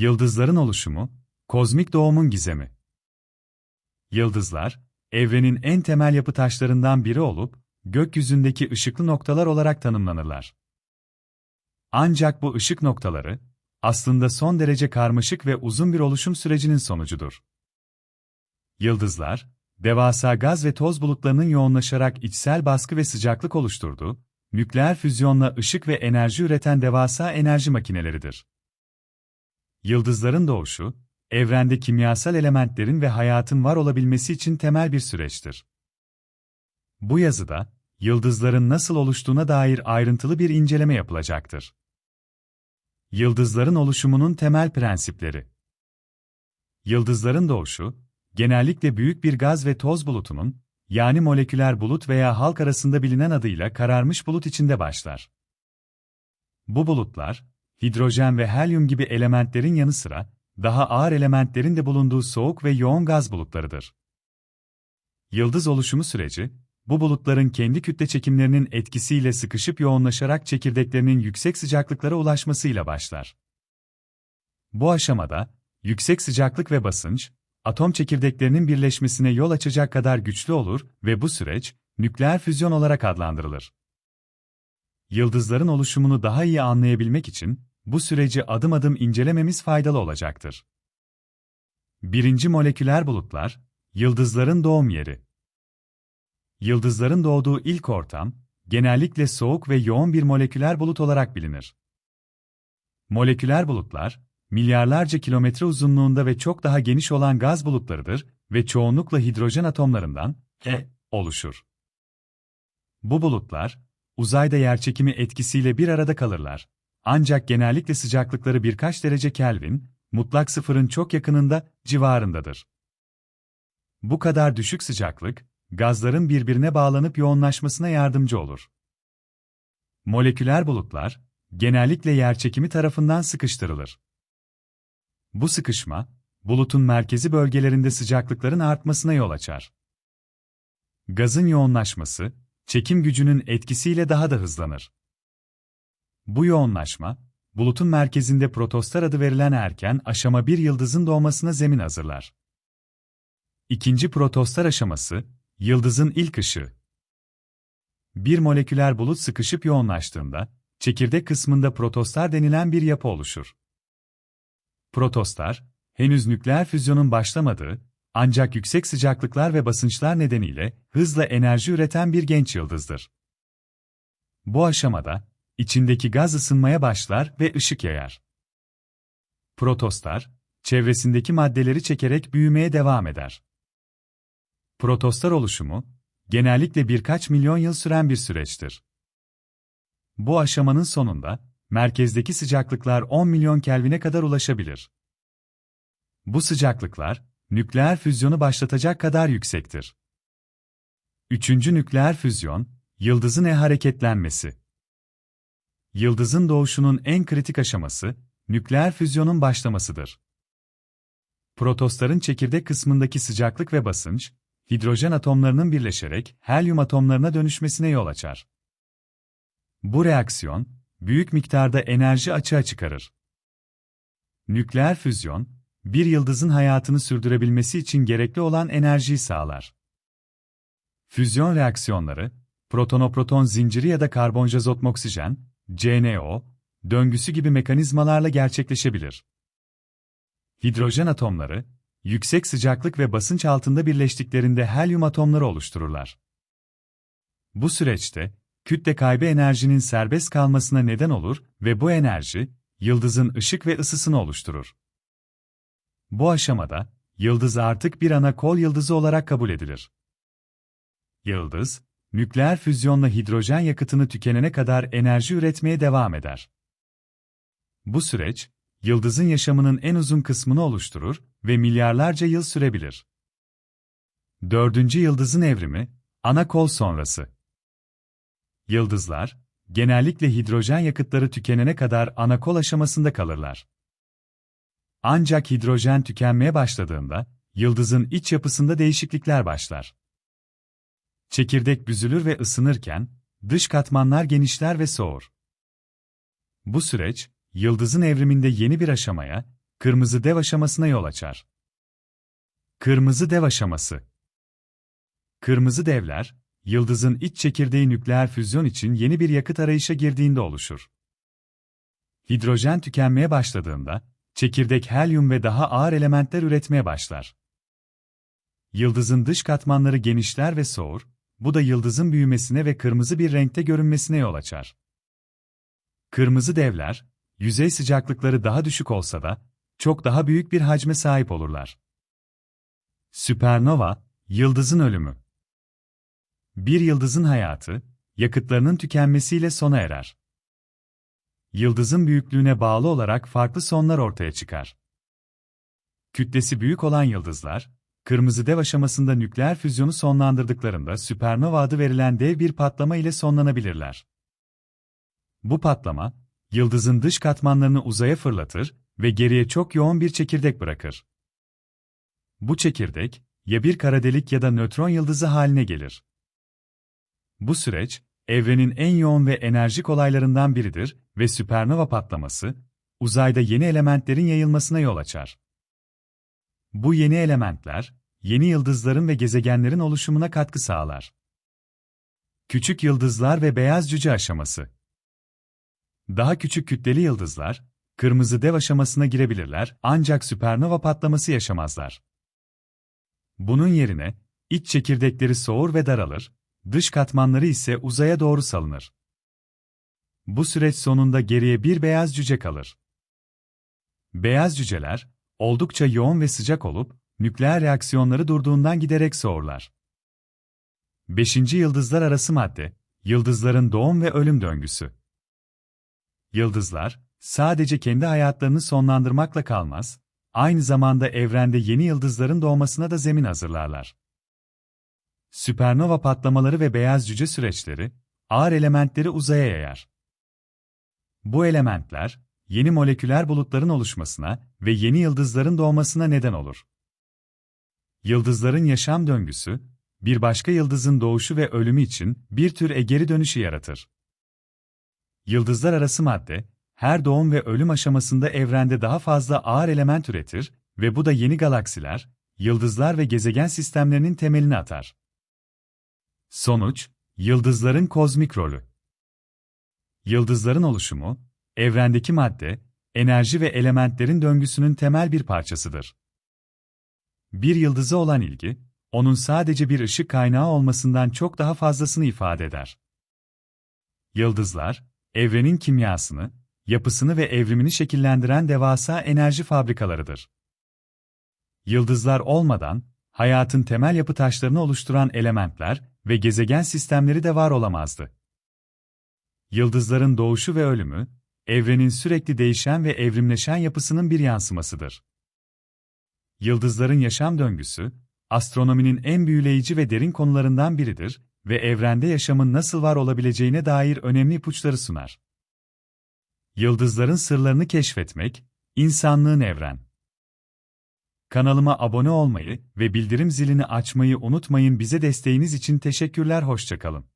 Yıldızların oluşumu, kozmik doğumun gizemi. Yıldızlar, evrenin en temel yapı taşlarından biri olup, gökyüzündeki ışıklı noktalar olarak tanımlanırlar. Ancak bu ışık noktaları, aslında son derece karmaşık ve uzun bir oluşum sürecinin sonucudur. Yıldızlar, devasa gaz ve toz bulutlarının yoğunlaşarak içsel baskı ve sıcaklık oluşturduğu, nükleer füzyonla ışık ve enerji üreten devasa enerji makineleridir. Yıldızların doğuşu, evrende kimyasal elementlerin ve hayatın var olabilmesi için temel bir süreçtir. Bu yazıda, yıldızların nasıl oluştuğuna dair ayrıntılı bir inceleme yapılacaktır. Yıldızların oluşumunun temel prensipleri Yıldızların doğuşu, genellikle büyük bir gaz ve toz bulutunun, yani moleküler bulut veya halk arasında bilinen adıyla kararmış bulut içinde başlar. Bu bulutlar, hidrojen ve helyum gibi elementlerin yanı sıra, daha ağır elementlerin de bulunduğu soğuk ve yoğun gaz bulutlarıdır. Yıldız oluşumu süreci, bu bulutların kendi kütle çekimlerinin etkisiyle sıkışıp yoğunlaşarak çekirdeklerinin yüksek sıcaklıklara ulaşmasıyla başlar. Bu aşamada, yüksek sıcaklık ve basınç, atom çekirdeklerinin birleşmesine yol açacak kadar güçlü olur ve bu süreç, nükleer füzyon olarak adlandırılır. Yıldızların oluşumunu daha iyi anlayabilmek için, bu süreci adım adım incelememiz faydalı olacaktır. Birinci moleküler bulutlar, yıldızların doğum yeri. Yıldızların doğduğu ilk ortam, genellikle soğuk ve yoğun bir moleküler bulut olarak bilinir. Moleküler bulutlar, milyarlarca kilometre uzunluğunda ve çok daha geniş olan gaz bulutlarıdır ve çoğunlukla hidrojen atomlarından E oluşur. Bu bulutlar, uzayda yerçekimi etkisiyle bir arada kalırlar. Ancak genellikle sıcaklıkları birkaç derece Kelvin, mutlak sıfırın çok yakınında, civarındadır. Bu kadar düşük sıcaklık, gazların birbirine bağlanıp yoğunlaşmasına yardımcı olur. Moleküler bulutlar, genellikle yerçekimi tarafından sıkıştırılır. Bu sıkışma, bulutun merkezi bölgelerinde sıcaklıkların artmasına yol açar. Gazın yoğunlaşması, çekim gücünün etkisiyle daha da hızlanır. Bu yoğunlaşma, bulutun merkezinde protostar adı verilen erken aşama bir yıldızın doğmasına zemin hazırlar. İkinci protostar aşaması, yıldızın ilk ışığı. Bir moleküler bulut sıkışıp yoğunlaştığında, çekirdek kısmında protostar denilen bir yapı oluşur. Protostar, henüz nükleer füzyonun başlamadığı, ancak yüksek sıcaklıklar ve basınçlar nedeniyle hızla enerji üreten bir genç yıldızdır. Bu aşamada, içindeki gaz ısınmaya başlar ve ışık yayar. Protostar, çevresindeki maddeleri çekerek büyümeye devam eder. Protostar oluşumu, genellikle birkaç milyon yıl süren bir süreçtir. Bu aşamanın sonunda, merkezdeki sıcaklıklar 10 milyon Kelvin'e kadar ulaşabilir. Bu sıcaklıklar, nükleer füzyonu başlatacak kadar yüksektir. Üçüncü nükleer füzyon, yıldızın e-hareketlenmesi. Yıldızın doğuşunun en kritik aşaması, nükleer füzyonun başlamasıdır. Protosların çekirdek kısmındaki sıcaklık ve basınç, hidrojen atomlarının birleşerek helyum atomlarına dönüşmesine yol açar. Bu reaksiyon, büyük miktarda enerji açığa çıkarır. Nükleer füzyon, bir yıldızın hayatını sürdürebilmesi için gerekli olan enerjiyi sağlar. Füzyon reaksiyonları, protonoproton zinciri ya da karbonjazotm oksijen, CNO, döngüsü gibi mekanizmalarla gerçekleşebilir. Hidrojen atomları, yüksek sıcaklık ve basınç altında birleştiklerinde helyum atomları oluştururlar. Bu süreçte, kütle kaybı enerjinin serbest kalmasına neden olur ve bu enerji, yıldızın ışık ve ısısını oluşturur. Bu aşamada, yıldız artık bir ana kol yıldızı olarak kabul edilir. Yıldız, nükleer füzyonla hidrojen yakıtını tükenene kadar enerji üretmeye devam eder. Bu süreç, yıldızın yaşamının en uzun kısmını oluşturur ve milyarlarca yıl sürebilir. Dördüncü yıldızın evrimi, ana kol sonrası. Yıldızlar, genellikle hidrojen yakıtları tükenene kadar ana kol aşamasında kalırlar. Ancak hidrojen tükenmeye başladığında, yıldızın iç yapısında değişiklikler başlar. Çekirdek büzülür ve ısınırken, dış katmanlar genişler ve soğur. Bu süreç, yıldızın evriminde yeni bir aşamaya, kırmızı dev aşamasına yol açar. Kırmızı dev aşaması Kırmızı devler, yıldızın iç çekirdeği nükleer füzyon için yeni bir yakıt arayışa girdiğinde oluşur. Hidrojen tükenmeye başladığında, çekirdek helyum ve daha ağır elementler üretmeye başlar. Yıldızın dış katmanları genişler ve soğur, bu da yıldızın büyümesine ve kırmızı bir renkte görünmesine yol açar. Kırmızı devler, yüzey sıcaklıkları daha düşük olsa da, çok daha büyük bir hacme sahip olurlar. Süpernova, yıldızın ölümü. Bir yıldızın hayatı, yakıtlarının tükenmesiyle sona erer. Yıldızın büyüklüğüne bağlı olarak farklı sonlar ortaya çıkar. Kütlesi büyük olan yıldızlar, kırmızı dev aşamasında nükleer füzyonu sonlandırdıklarında süpernova adı verilen dev bir patlama ile sonlanabilirler. Bu patlama, yıldızın dış katmanlarını uzaya fırlatır ve geriye çok yoğun bir çekirdek bırakır. Bu çekirdek, ya bir kara delik ya da nötron yıldızı haline gelir. Bu süreç, evrenin en yoğun ve enerjik olaylarından biridir ve süpernova patlaması, uzayda yeni elementlerin yayılmasına yol açar. Bu yeni elementler, yeni yıldızların ve gezegenlerin oluşumuna katkı sağlar. Küçük yıldızlar ve beyaz cüce aşaması Daha küçük kütleli yıldızlar, kırmızı dev aşamasına girebilirler ancak süpernova patlaması yaşamazlar. Bunun yerine, iç çekirdekleri soğur ve daralır, dış katmanları ise uzaya doğru salınır. Bu süreç sonunda geriye bir beyaz cüce kalır. Beyaz cüceler, oldukça yoğun ve sıcak olup, nükleer reaksiyonları durduğundan giderek soğurlar. Beşinci yıldızlar arası madde, yıldızların doğum ve ölüm döngüsü. Yıldızlar, sadece kendi hayatlarını sonlandırmakla kalmaz, aynı zamanda evrende yeni yıldızların doğmasına da zemin hazırlarlar. Süpernova patlamaları ve beyaz cüce süreçleri, ağır elementleri uzaya yayar. Bu elementler, yeni moleküler bulutların oluşmasına ve yeni yıldızların doğmasına neden olur. Yıldızların yaşam döngüsü, bir başka yıldızın doğuşu ve ölümü için bir tür e-geri dönüşü yaratır. Yıldızlar arası madde, her doğum ve ölüm aşamasında evrende daha fazla ağır element üretir ve bu da yeni galaksiler, yıldızlar ve gezegen sistemlerinin temelini atar. Sonuç, yıldızların kozmik rolü. Yıldızların oluşumu, evrendeki madde, enerji ve elementlerin döngüsünün temel bir parçasıdır. Bir yıldıza olan ilgi, onun sadece bir ışık kaynağı olmasından çok daha fazlasını ifade eder. Yıldızlar, evrenin kimyasını, yapısını ve evrimini şekillendiren devasa enerji fabrikalarıdır. Yıldızlar olmadan, hayatın temel yapı taşlarını oluşturan elementler ve gezegen sistemleri de var olamazdı. Yıldızların doğuşu ve ölümü, evrenin sürekli değişen ve evrimleşen yapısının bir yansımasıdır. Yıldızların yaşam döngüsü, astronominin en büyüleyici ve derin konularından biridir ve evrende yaşamın nasıl var olabileceğine dair önemli ipuçları sunar. Yıldızların sırlarını keşfetmek, insanlığın evren. Kanalıma abone olmayı ve bildirim zilini açmayı unutmayın. Bize desteğiniz için teşekkürler. Hoşçakalın.